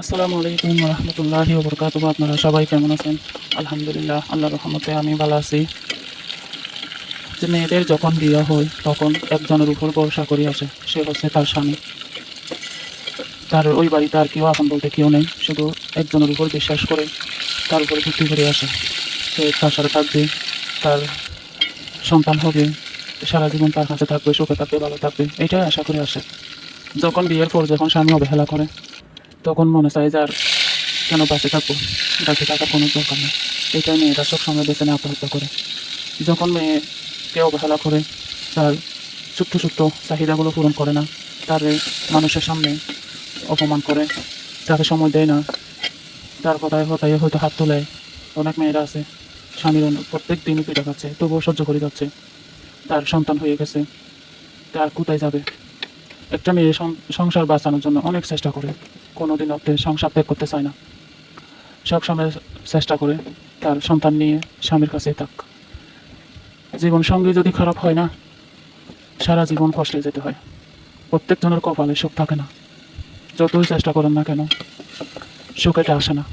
আসসালামু আলাইকুম রহমতুল্লাহি বরকাত আপনারা সবাই কেমন আছেন? আলহামদুলিল্লাহ, আল্লাহ রহমতে আমি ভালো আছি। যে মেয়েদের যখন বিয়ে হয়, তখন একজনের উপর ভরসা করে আসে, সে হচ্ছে তার স্বামী। তার ওই বাড়িতে আর কেউ এখন বলতে কেউ নেই, শুধু একজনের উপর বিশ্বাস করে তার উপরে ভিত্তি করে আসে। সে তার সাথে থাকবে, তার সন্তান হবে, সারা জীবন তার কাছে থাকবে, সুখে থাকবে, ভালো থাকবে, এটাই আশা করে আসে। যখন বিয়ের পর যখন স্বামী অবহেলা করে তখন মনে চায় যে আর কেন বাসে থাকব? বাসে থাকার কোনো দরকার নেই। এটাই মেয়েরা সব সময় বেছে নিয়ে আত্মহত্যা করে। যখন মেয়ে মেয়েকে অবহেলা করে, তার ছোট্ট ছোট্ট চাহিদাগুলো পূরণ করে না, তার মানুষের সামনে অপমান করে, তাকে সময় দেয় না, তার কথায় কথায় হয়তো হাত তোলে। অনেক মেয়েরা আছে, স্বামীর প্রত্যেক দিনই পিঠা খাচ্ছে, তবুও সহ্য করে যাচ্ছে। তার সন্তান হয়ে গেছে, তার কোথায় যাবে? একটা মেয়ে সংসার বাঁচানোর জন্য অনেক চেষ্টা করে। কোনোদিন অর্থে সংসার ত্যাগ করতে চায় না। সবসময় চেষ্টা করে তার সন্তান নিয়ে স্বামীর কাছেই থাক। জীবন সঙ্গী যদি খারাপ হয় না, সারা জীবন কষ্টে যেতে হয়। প্রত্যেকজনের কপালে সুখ থাকে না। যতই চেষ্টা করেন না কেন, সুখ এটা আসে না।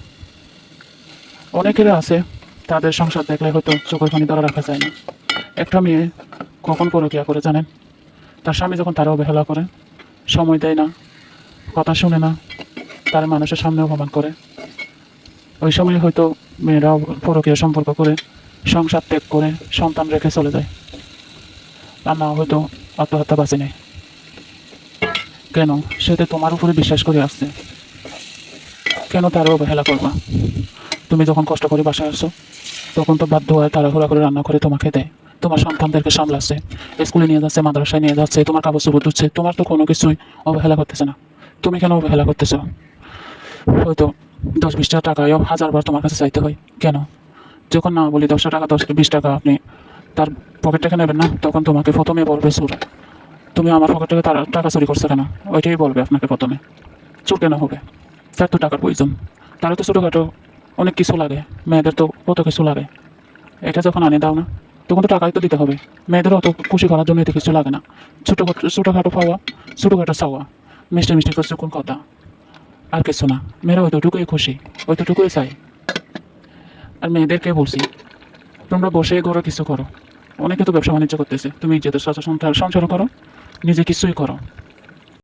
অনেকেরা আছে, তাদের সংসার দেখলে হয়তো চোখের পানি ধরে রাখা যায় না। একটা মেয়ে কখন পরকিয়া করে জানেন? তার স্বামী যখন তারা অবহেলা করে, সময় দেয় না, কথা শুনে না তার মানুষের সামনে অপমান করে। ওই সময় হয়তো মেয়েরা পরকীয় সম্পর্ক করে, সংসার ত্যাগ করে, সন্তান রেখে চলে যায়। আর না হয়তো আত্মহত্যা বাঁচে নেই। কেন? সে তো তোমার উপরে বিশ্বাস করে আসছে। কেন তারও অবহেলা করবা? তুমি যখন কষ্ট করে বাসায় আসো তখন তো বাধ্য হয় তাড়াহুড়া করে রান্না করে তোমাকে দেয়। তোমার সন্তানদেরকে সামলাচ্ছে, স্কুলে নিয়ে যাচ্ছে, মাদ্রাসায় নিয়ে যাচ্ছে, তোমার কাগজ চোপড় ধুচ্ছে, তোমার তো কোনো কিছুই অবহেলা করতেছে না। তুমি কেন অবহেলা করতেছো? হয়তো দশ বিশ টাকায়ও হাজারবার তোমার কাছে চাইতে হয়। কেন? যখন না বলি দশটা টাকা, দশ বিশ টাকা আপনি তার পকেট থেকে নেবেন না? তখন তোমাকে প্রথমে বলবে চোর তুমি আমার পকেট থেকে তার টাকা চুরি করছ কেন? ওইটাই বলবে আপনাকে প্রথমে। চোর কেন হবে? তার তো টাকার প্রয়োজন। তারও তো ছোটোখাটো অনেক কিছু লাগে। মেয়েদের তো কত কিছু লাগে। এটা যখন আনে দাও না, তখন তো টাকাই তো দিতে হবে। মেয়েদেরও অত খুশি করার জন্য এতে কিছু লাগে না। ছোটো ছোটোখাটো পাওয়া ছোটোখাটো চাওয়া। মিষ্টি মিষ্টি করছে কোন কথা? আর কিছু না। মেয়েরা ওইটুকুই খুশি ওইটুকুই চাই আর মেয়েদেরকে বলছি, তোমরা বসে ঘরে কিছু করো। অনেকে তো ব্যবসা বাণিজ্য করতেছে। তুমি নিজেদের সচেতন সংসার করো, নিজে কিছুই করো।